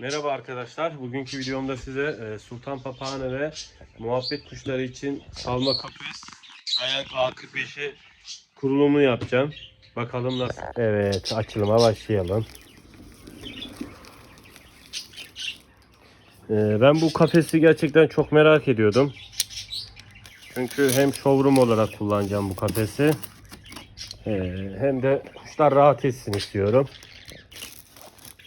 Merhaba arkadaşlar. Bugünkü videomda size e, sultan papağanı ve muhabbet kuşları için salma kafes ayak A45'i kurulumu yapacağım. Bakalım nasıl. Evet açılıma başlayalım. E, ben bu kafesi gerçekten çok merak ediyordum. Çünkü hem showroom olarak kullanacağım bu kafesi. e, hem de kuşlar rahat etsin istiyorum.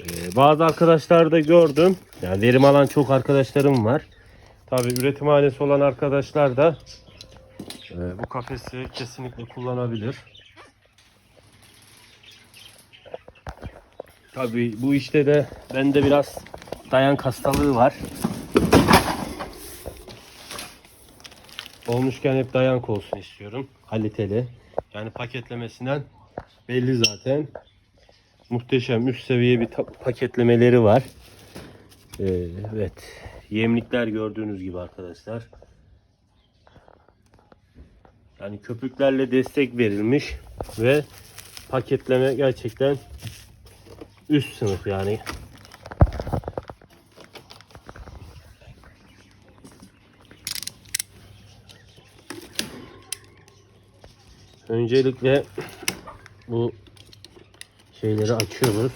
Ee, bazı arkadaşlar da gördüm. Yani verim alan çok arkadaşlarım var. Tabi üretimhanesi olan arkadaşlar da e, bu kafesi kesinlikle kullanabilir. Tabi bu işte de bende biraz dayan hastalığı var. Olmuşken hep dayank olsun istiyorum. Kaliteli. Yani paketlemesinden belli zaten muhteşem üst seviye bir paketlemeleri var. Ee, evet. Yemlikler gördüğünüz gibi arkadaşlar. Yani köpüklerle destek verilmiş ve paketleme gerçekten üst sınıf yani. Öncelikle bu şeyleri açıyoruz.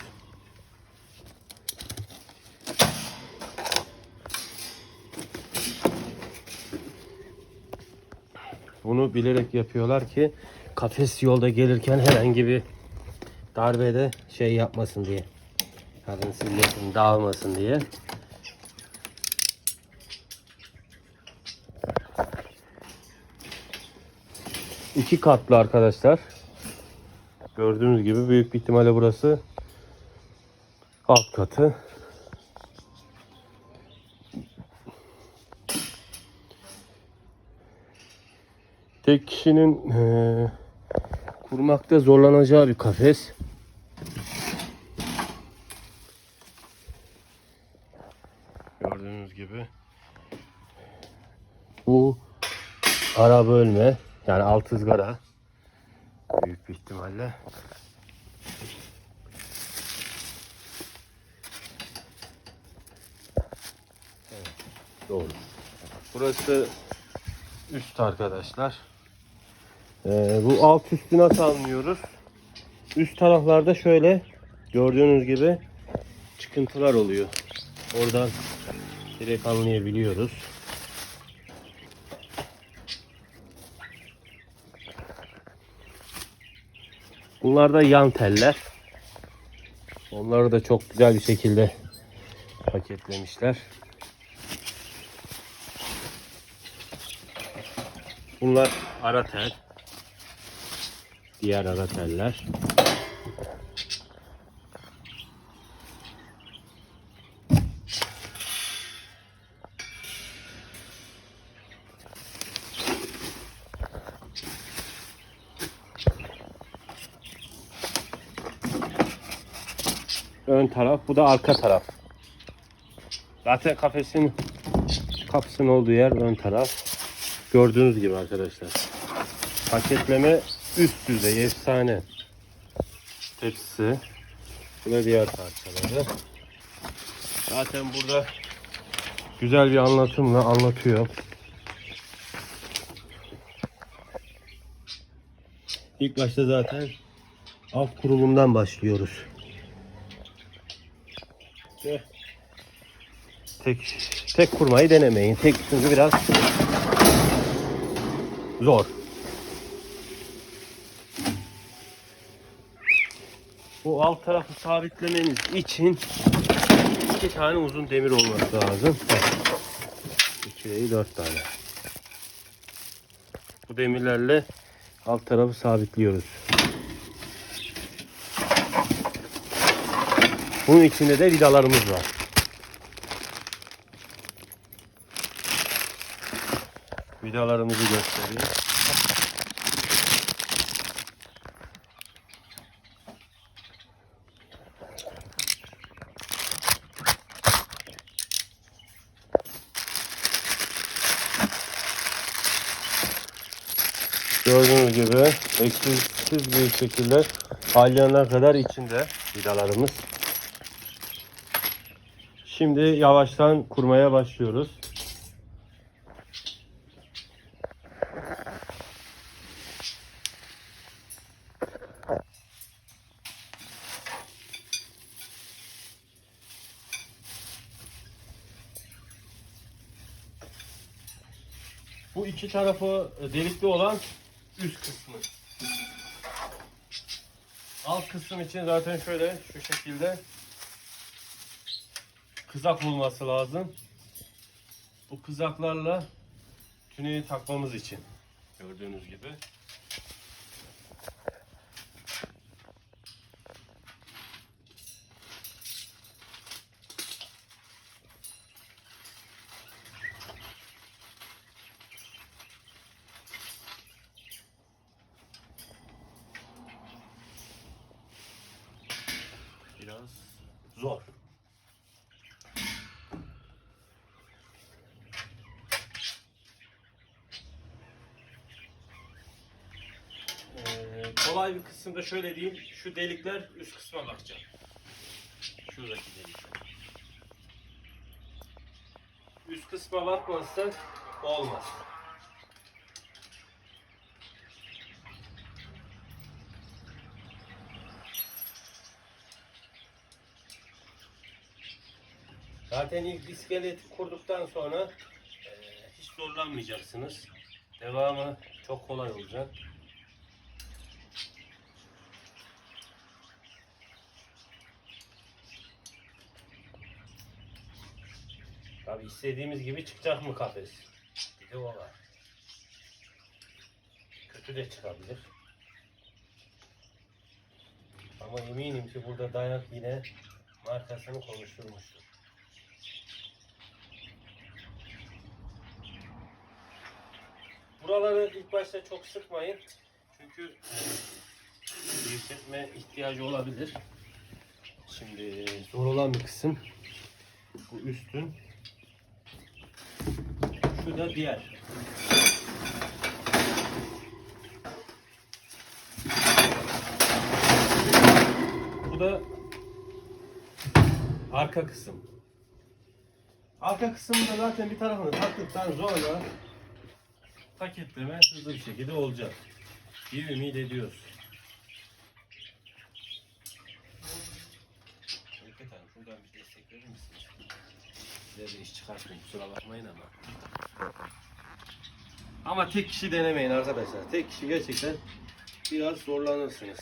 Bunu bilerek yapıyorlar ki kafes yolda gelirken herhangi bir darbede şey yapmasın diye. Kadın silmesin, dağılmasın diye. İki katlı arkadaşlar. Gördüğünüz gibi büyük bir ihtimalle burası alt katı. Tek kişinin eee, kurmakta zorlanacağı bir kafes. Gördüğünüz gibi bu ara bölme yani alt ızgara ihtimalle. Evet, doğru. Burası üst arkadaşlar. Ee, bu alt üstü nasıl anlıyoruz? Üst taraflarda şöyle gördüğünüz gibi çıkıntılar oluyor. Oradan direkt anlayabiliyoruz. Bunlar da yan teller. Onları da çok güzel bir şekilde paketlemişler. Bunlar ara tel. Diğer ara teller. Ön taraf, bu da arka taraf. Zaten kafesin kapısının olduğu yer ön taraf. Gördüğünüz gibi arkadaşlar. Paketleme üst düzey, efsane. Tepsisi. Bu da diğer parçaları. Zaten burada güzel bir anlatımla anlatıyor. İlk başta zaten alt kurulumdan başlıyoruz. İşte tek tek kurmayı denemeyin. Tek çünkü biraz zor. Bu alt tarafı sabitlemeniz için iki tane uzun demir olması lazım. İki değil dört tane. Bu demirlerle alt tarafı sabitliyoruz. Bunun içinde de vidalarımız var. Vidalarımızı göstereyim. Gördüğünüz gibi eksiksiz bir şekilde halyana kadar içinde vidalarımız. Şimdi yavaştan kurmaya başlıyoruz. Bu iki tarafı delikli olan üst kısmı. Alt kısım için zaten şöyle şu şekilde kızak olması lazım. Bu kızaklarla tüneyi takmamız için gördüğünüz gibi. Biraz zor. Ee, kolay bir kısımda şöyle diyeyim. Şu delikler üst kısma bakacak. Şuradaki delikler. Üst kısma bakmazsa olmaz. Zaten ilk iskeleti kurduktan sonra e, hiç zorlanmayacaksınız. Devamı çok kolay olacak. İstediğimiz gibi çıkacak mı kafes? Bir de o var. Kötü de çıkabilir. Ama eminim ki burada dayak yine markasını konuşturmuştur. Buraları ilk başta çok sıkmayın. Çünkü gevşetme ihtiyacı olabilir. Şimdi zor olan bir kısım bu üstün. Şu da diğer. Bu da arka kısım. Arka kısmında zaten bir tarafını taktıktan sonra paketleme hızlı bir şekilde olacak. Bir ümit ediyoruz. Hanım şuradan bir destek verir misiniz? Size de iş çıkartmayın kusura bakmayın ama. Ama tek kişi denemeyin arkadaşlar. Tek kişi gerçekten biraz zorlanırsınız.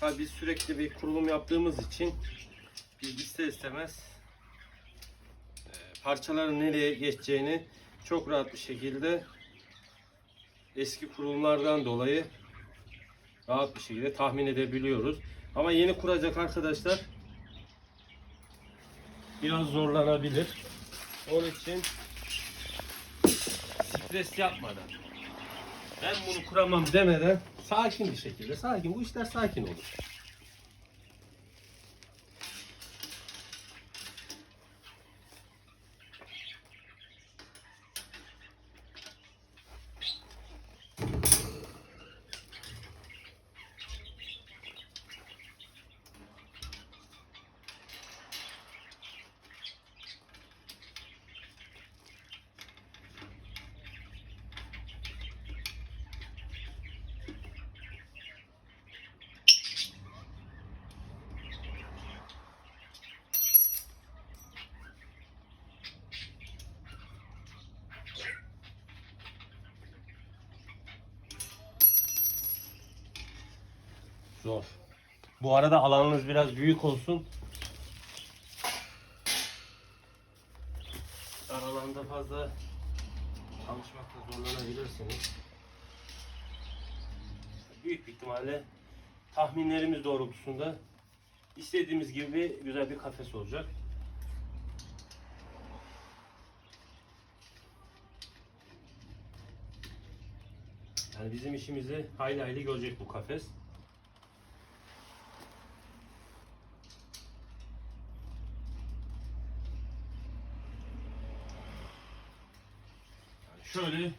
Tabii biz sürekli bir kurulum yaptığımız için biz ister istemez e, parçaların nereye geçeceğini çok rahat bir şekilde eski kurulumlardan dolayı rahat bir şekilde tahmin edebiliyoruz. Ama yeni kuracak arkadaşlar biraz zorlanabilir. Onun için stres yapmadan ben bunu kuramam demeden sakin bir şekilde sakin bu işler sakin olur. Zor. Bu arada alanınız biraz büyük olsun. Dar alanda fazla çalışmakta zorlanabilirsiniz. Büyük ihtimalle tahminlerimiz doğrultusunda istediğimiz gibi güzel bir kafes olacak. Yani bizim işimizi hayli hayli görecek bu kafes. Şöyle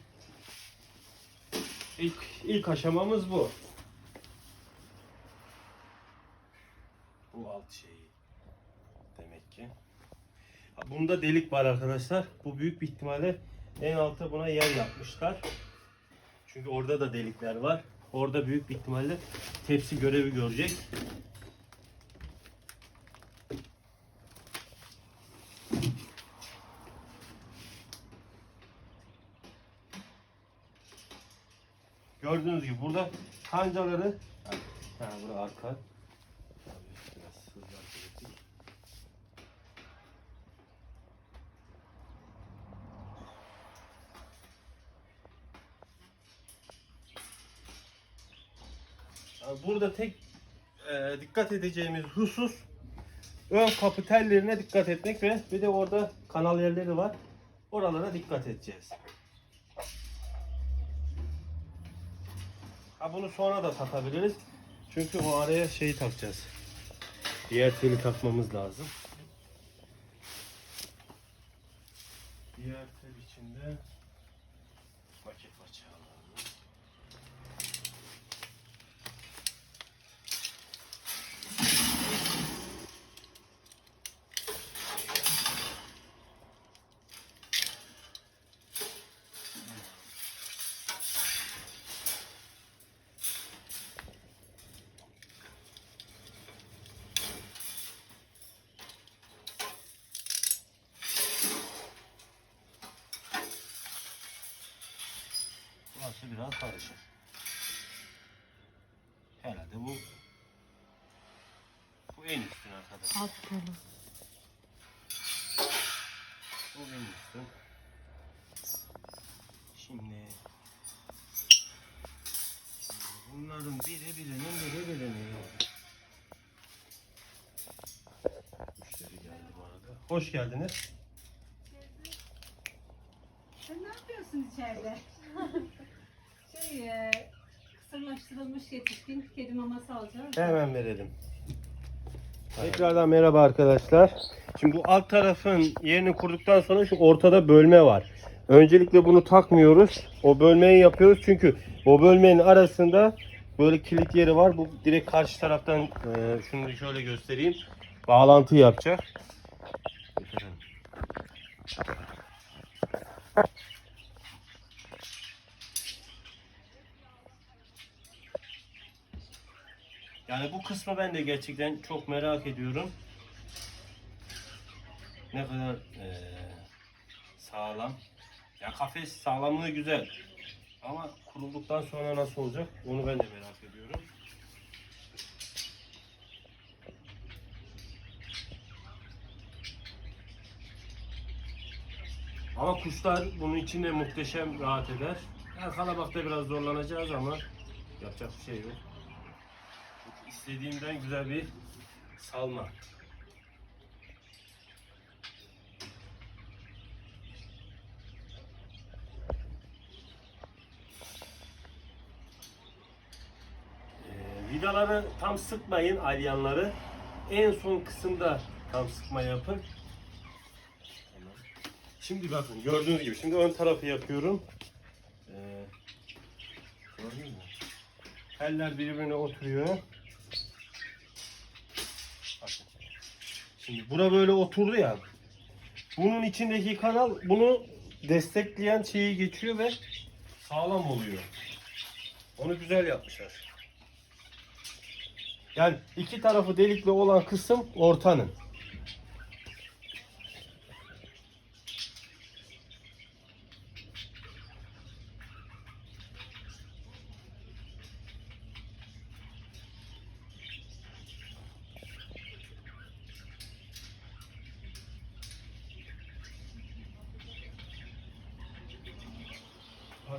ilk ilk aşamamız bu. Bu alt şeyi demek ki. Bunda delik var arkadaşlar. Bu büyük bir ihtimalle en alta buna yer yapmışlar. Çünkü orada da delikler var. Orada büyük bir ihtimalle tepsi görevi görecek. Gördüğünüz gibi burada kancaları ha, burada arka Burada tek e, dikkat edeceğimiz husus ön kapı tellerine dikkat etmek ve bir de orada kanal yerleri var. Oralara dikkat edeceğiz. Ha bunu sonra da takabiliriz. Çünkü o araya şeyi takacağız. Diğer teli takmamız lazım. Diğer tel içinde Burası biraz karışık. Herhalde bu bu en üstün arkadaşlar. Alt kolu. Bu en üstün. Şimdi bunların biri birinin biri birinin. Müşteri geldi bu arada. Hoş geldiniz. Sen ne yapıyorsun içeride? şey, e, kısırlaştırılmış yetişkin kedi maması alacağız. Hemen verelim. Tekrardan merhaba arkadaşlar. Şimdi bu alt tarafın yerini kurduktan sonra şu ortada bölme var. Öncelikle bunu takmıyoruz. O bölmeyi yapıyoruz çünkü o bölmenin arasında böyle kilit yeri var. Bu direkt karşı taraftan e, şunu şöyle göstereyim. Bağlantı yapacak. Yani bu kısmı ben de gerçekten çok merak ediyorum. Ne kadar eee, sağlam. Ya kafes sağlamlığı güzel. Ama kurulduktan sonra nasıl olacak onu ben de merak ediyorum. Ama kuşlar bunun içinde muhteşem rahat eder. Yani kalabalıkta biraz zorlanacağız ama yapacak bir şey yok. İstediğimden güzel bir salma. Ee, vidaları tam sıkmayın alyanları. En son kısımda tam sıkma yapın. Şimdi bakın gördüğünüz gibi şimdi ön tarafı yapıyorum. Ee, gördünüz mü? Teller birbirine oturuyor. Şimdi bura böyle oturdu ya. Bunun içindeki kanal bunu destekleyen şeyi geçiyor ve sağlam oluyor. Onu güzel yapmışlar. Yani iki tarafı delikli olan kısım ortanın.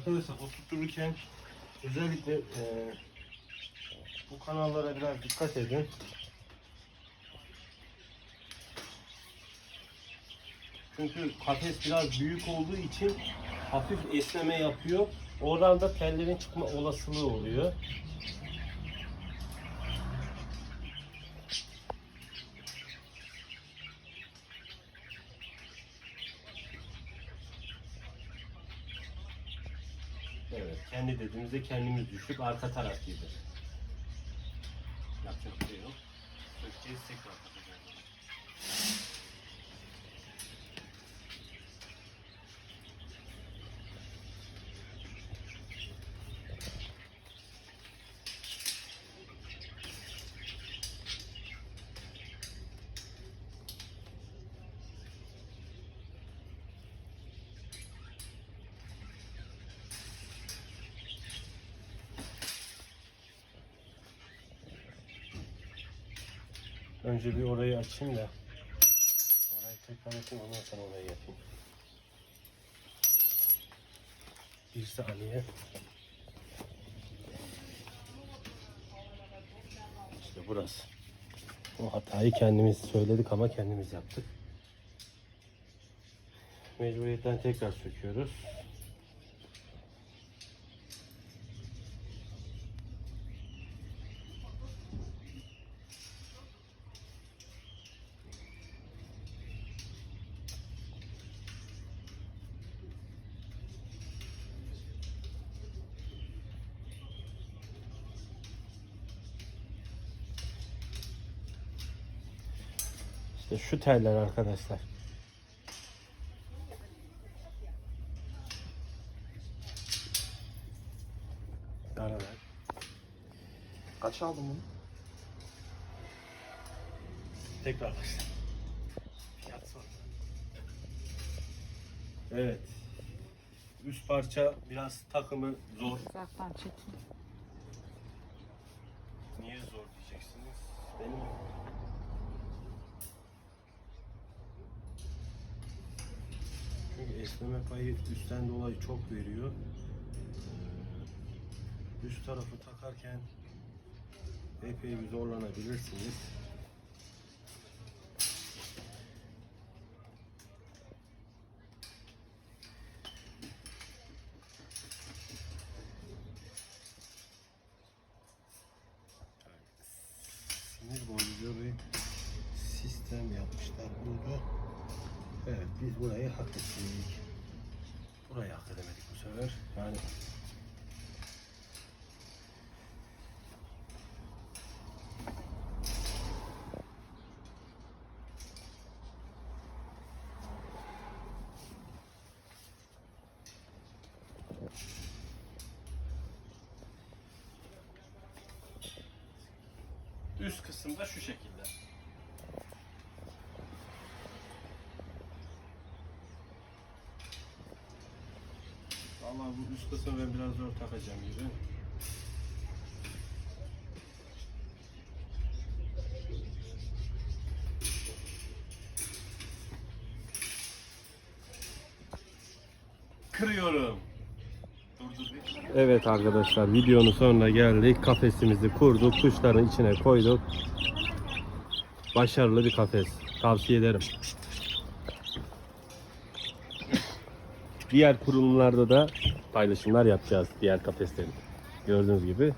Arkadaşlar oturturken özellikle eee, bu kanallara biraz dikkat edin. Çünkü kafes biraz büyük olduğu için hafif esneme yapıyor. Oradan da tellerin çıkma olasılığı oluyor. Evet, kendi dediğimizde kendimiz düşüp arka taraf gibi. Yapacak bir şey yok. Sökeceğiz tekrar Önce bir orayı açayım da. Orayı tekrar açayım ondan sonra orayı yapayım. Bir saniye. İşte burası. O hatayı kendimiz söyledik ama kendimiz yaptık. Mecburiyetten tekrar söküyoruz. İşte şu teller arkadaşlar. Ara ver. Kaç aldın bunu? Tekrar başla. Fiyat sor. Evet. Üst parça biraz takımı zor. Uzaktan çekin. Niye zor diyeceksiniz? Benim esneme payı üstten dolayı çok veriyor. Üst tarafı takarken epey bir zorlanabilirsiniz. Sefer. Yani üst kısımda şu şekilde. Kısmı ben biraz zor takacağım gibi. Kırıyorum. Evet arkadaşlar videonun sonuna geldik. Kafesimizi kurduk. Kuşların içine koyduk. Başarılı bir kafes. Tavsiye ederim. Diğer kurumlarda da paylaşımlar yapacağız diğer kafeslerin. Gördüğünüz gibi